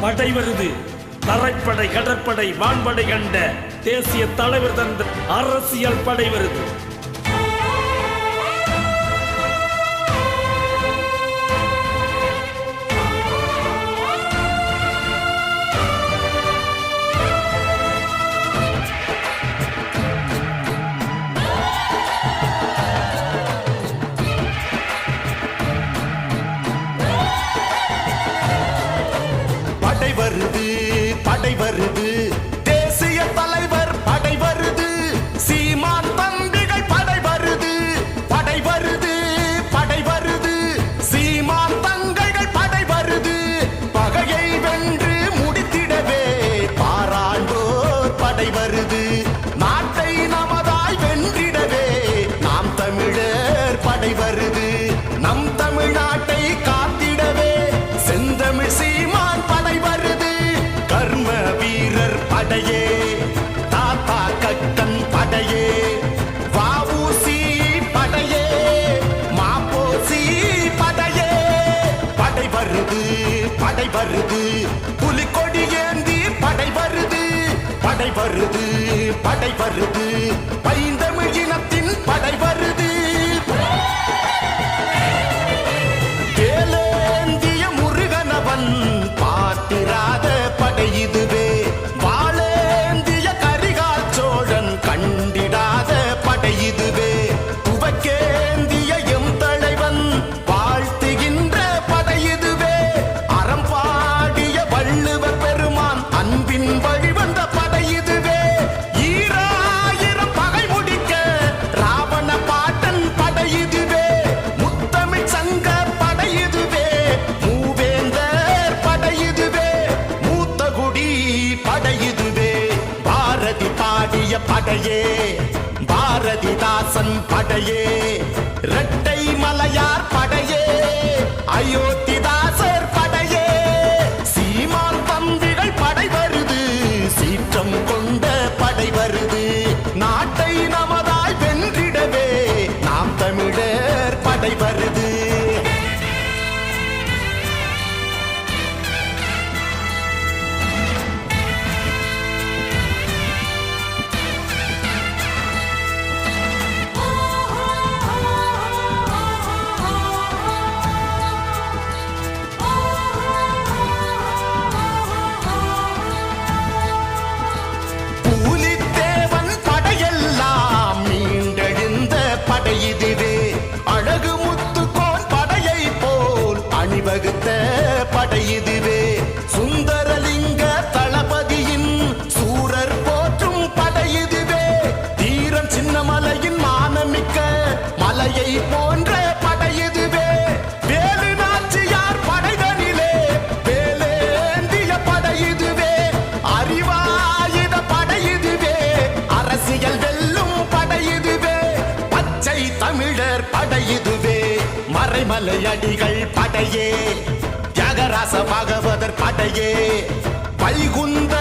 படை வருது. தரைப்படை கடற்படை வான்படை கண்ட தேசிய தலைவர் தந்த அரசியல் படை வருது. படைவர் படையே. தாத்தா கட்டன் படையே. வாவூசி படையே. மாப்போசி படையே. படை வருது படை வருது. புலிக்கொடி ஏந்தி படை வருது. படை வருது படை வருது. பைந்தமிழ் இனத்தின் படை வருது. படையே பாரதிதாசன் படையே. அழகு முத்துக்கோன் படையை போல் அணிவகுத்த படையிது. மறைமலை அடிகள் படையே தியாகராச பாகவதர் படையே பல்குந்த